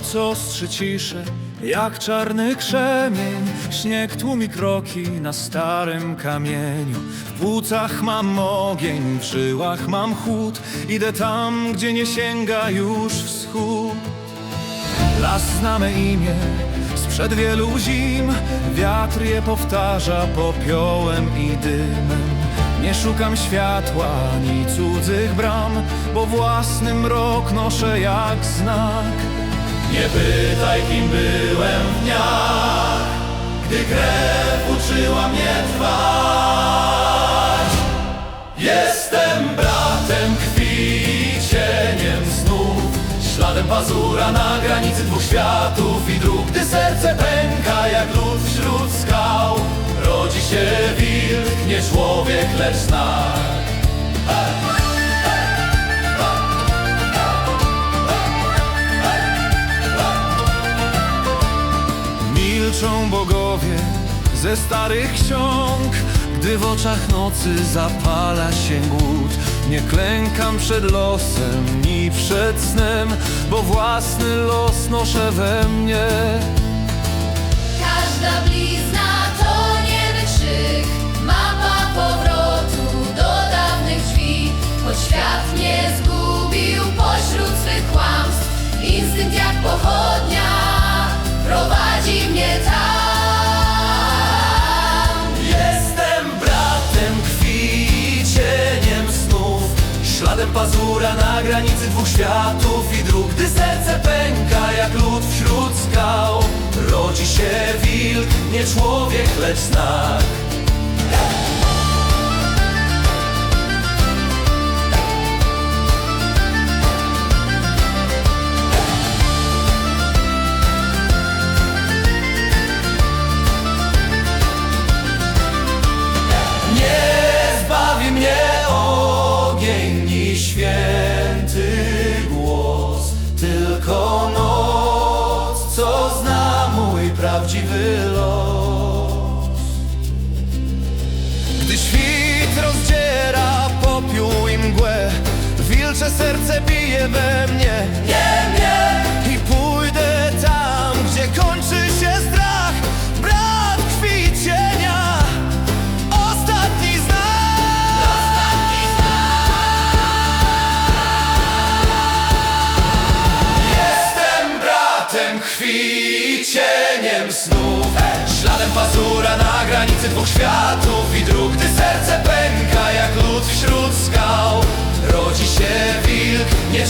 Noc ostrzy ciszę, jak czarny krzemień. Śnieg tłumi kroki na starym kamieniu. W płucach mam ogień, w żyłach mam chłód. Idę tam, gdzie nie sięga już wschód. Las znamy imię sprzed wielu zim. Wiatr je powtarza popiołem i dymem. Nie szukam światła ani cudzych bram Bo własny mrok noszę jak znak Nie pytaj kim byłem w dniach Gdy krew uczyła mnie trwać. Jestem bratem krwi cieniem snów Śladem pazura na granicy dwóch światów i dróg Gdy serce pęka jak lód wśród skał. Rodzi się wilk, nie człowiek, lecz znak Milczą bogowie ze starych ksiąg Gdy w oczach nocy zapala się głód. Nie klękam przed losem ni przed snem Bo własny los noszę we mnie. Każda blizna to niemy krzyk Mapa powrotu do dawnych drzwi. Choć świat mnie zgubił pośród swych kłamstw Instynkt jak pochodnia Pazura na granicy dwóch światów i dróg Gdy serce pęka jak lód wśród skał. Rodzi się wilk, nie człowiek, lecz znak prawdziwy los. Gdy świt rozdziera popiół i mgłę Wilcze serce bije we mnie. Nie I pójdę tam, gdzie kończy się strach. Brat krwi i cienia Ostatni znak. Jestem bratem krwi cieniem snów. Śladem pazura na granicy dwóch światów i dróg Gdy serce pęka jak lód wśród skał. Rodzi się wilk, nie